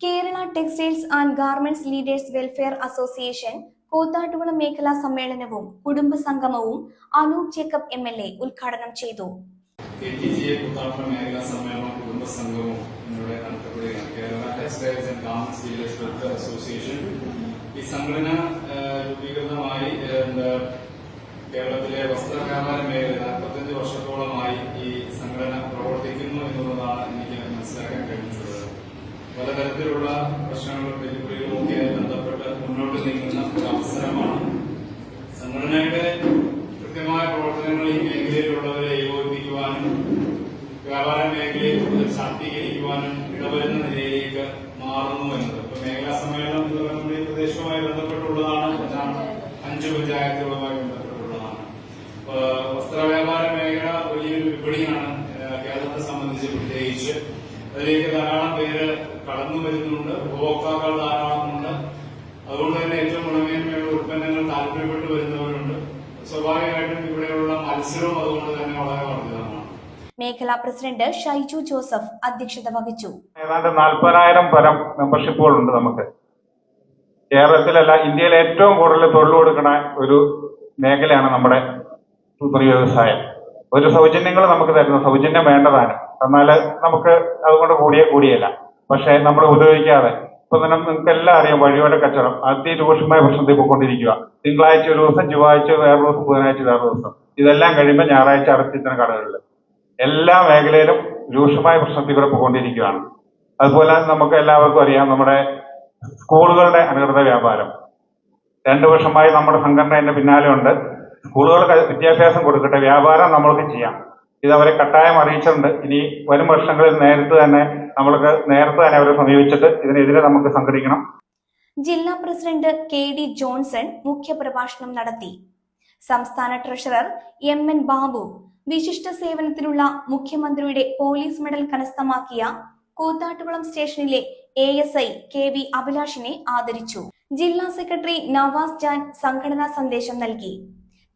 Kerala textiles and garments leaders welfare association Koothattukulam മേഖലാ സമ്മേളനവും കുടുംബ സംഗമവും Anoop Jacob M L A ഉദ്ഘാടനം ചെയ്തു. ഈ സംഘടന രൂപീകൃതമായി കേരളത്തിലെ വസ്ത്ര വ്യാപാര മേഖല നാൽപ്പത്തഞ്ച് വർഷത്തോളമായി ഈ സംഘടന പ്രവർത്തിക്കുന്നു എന്നുള്ളതാണ് എനിക്ക് മനസ്സിലാക്കാൻ കഴിഞ്ഞിട്ടുള്ളത് പലതരത്തിലുള്ള പ്രശ്നങ്ങളും വെല്ലുവിളികളും ഒക്കെ ബന്ധപ്പെട്ട് മുന്നോട്ട് നീങ്ങുന്ന ഒരു അവസരമാണ് സംഘടനയുടെ കൃത്യമായ പ്രവർത്തനങ്ങൾ ഈ മേഖലയിലുള്ളവരെ ഏകോപിപ്പിക്കുവാനും വ്യാപാര മേഖലയെ കൂടുതൽ ശാക്തീകരിക്കുവാനും ഇടവരുന്ന നിലയിലേക്ക് മാറുന്നു എന്നത്. ഇപ്പൊ മേഖലാ സമ്മേളനം എന്ന് പറയുന്നത് ഈ പ്രദേശവുമായി ബന്ധപ്പെട്ടുള്ളതാണ്. എന്നാണ് അഞ്ച് പഞ്ചായത്തുകളുമായി ബന്ധപ്പെട്ടുള്ളതാണ്. വസ്ത്രവ്യാപാര വസ്ത്ര വ്യാപാര മേഖല വലിയൊരു വിപണിയാണ് കേരളത്തെ സംബന്ധിച്ച് പ്രത്യേകിച്ച്. അതിലേക്ക് ധാരാളം പേര് കടന്നു വരുന്നുണ്ട്. ഉപഭോക്താക്കൾ ധാരാളമുണ്ട് അതുകൊണ്ട് തന്നെ ഏറ്റവും ഗുണമേന്മയുള്ള ഉൽപ്പന്നങ്ങൾ താല്പര്യപ്പെട്ടു വരുന്നവരുണ്ട്. സ്വാഭാവികമായിട്ടും ഇവിടെയുള്ള മത്സരവും അതുകൊണ്ട് തന്നെ വളരെ വർദ്ധിതമാണ്. മേഖലാ പ്രസിഡന്റ് ഷൈജു ജോസഫ് അധ്യക്ഷത വഹിച്ചു. ഏതാണ്ട് നാൽപ്പതിനായിരം പരം മെമ്പർഷിപ്പുകൾ ഉണ്ട് നമുക്ക്. കേരളത്തിലല്ല ഇന്ത്യയിൽ ഏറ്റവും കൂടുതൽ തൊഴിൽ കൊടുക്കുന്ന ഒരു മേഖലയാണ് നമ്മുടെ തുണി വ്യവസായം. ഒരു സൗജന്യങ്ങൾ നമുക്ക് തരുന്നു. സൗജന്യം വേണ്ടതാണ്. എന്നാൽ നമുക്ക് അതുകൊണ്ട് കൂടിയേ കൂടിയല്ല. പക്ഷേ നമ്മൾ ഉപയോഗിക്കാതെ ഇപ്പൊ തന്നെ നിങ്ങൾക്ക് എല്ലാം അറിയാം വഴിയോര കച്ചവടം. അതിരൂക്ഷമായ പ്രശ്നത്തിൽ പോയിക്കൊണ്ടിരിക്കുക. തിങ്കളാഴ്ച ഒരു ദിവസം ചൊവ്വാഴ്ച വേറെ ദിവസം ബുധനാഴ്ച വേറെ ദിവസം. ഇതെല്ലാം കഴിയുമ്പോൾ ഞായറാഴ്ച അടച്ചിരുന്ന കടകളിൽ. എല്ലാ മേഖലയിലും രൂക്ഷമായ പ്രശ്നത്തിൽ കൂടെ പോയിക്കൊണ്ടിരിക്കുകയാണ്. അതുപോലെ നമുക്ക് എല്ലാവർക്കും അറിയാം നമ്മുടെ സ്കൂളുകളുടെ അനുകൃത വ്യാപാരം. രണ്ടു വർഷമായി നമ്മുടെ സംഘടന അതിന്റെ പിന്നാലെ ഉണ്ട് സ്കൂളുകൾക്ക് വിദ്യാഭ്യാസം കൊടുക്കട്ടെ വ്യാപാരം നമ്മൾക്ക് ചെയ്യാം. ഇത് അവരെ കട്ടായം അറിയിച്ചിട്ടുണ്ട്. ഇനി വരും വർഷങ്ങളിൽ നേരത്തെ തന്നെ നമ്മൾക്ക് നേരത്തെ തന്നെ അവരെ സമീപിച്ചിട്ട് ഇതിനെതിരെ നമുക്ക് സംഘടിക്കണം. ജില്ലാ പ്രസിഡന്റ് കെ ഡി ജോൺസൺ മുഖ്യപ്രഭാഷണം നടത്തി. സംസ്ഥാന ട്രഷറർ എം എൻ ബാബു വിശിഷ്ട സേവനത്തിനുള്ള മുഖ്യമന്ത്രിയുടെ പോലീസ് മെഡൽ കരസ്ഥമാക്കിയ കൂത്താട്ടുകുളം സ്റ്റേഷനിലെ A S I K V അഭിലാഷിനെ ആദരിച്ചു. ജില്ലാ സെക്രട്ടറി നവാസ് ജാൻ സംഘടനാ സന്ദേശം നൽകി.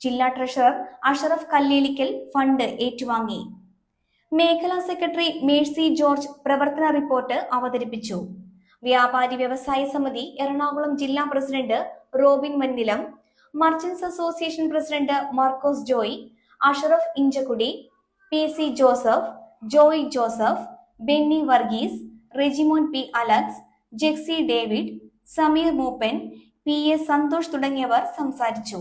ജില്ലാ ട്രഷറർ അഷറഫ് കല്ലേലിക്കൽ ഫണ്ട് ഏറ്റുവാങ്ങി. മേഖലാ സെക്രട്ടറി മേഴ്സി ജോർജ് പ്രവർത്തന റിപ്പോർട്ട് അവതരിപ്പിച്ചു. വ്യാപാരി വ്യവസായ സമിതി എറണാകുളം ജില്ലാ president Robin Mannilam merchants association president Markose Joy Ashraf Inchakkudi P C Joseph Joy Joseph Benny Varghese Rejimon P Alex Jexy David Sameer Mooppan P A Santhosh തുടങ്ങിയവർ സംസാരിച്ചു.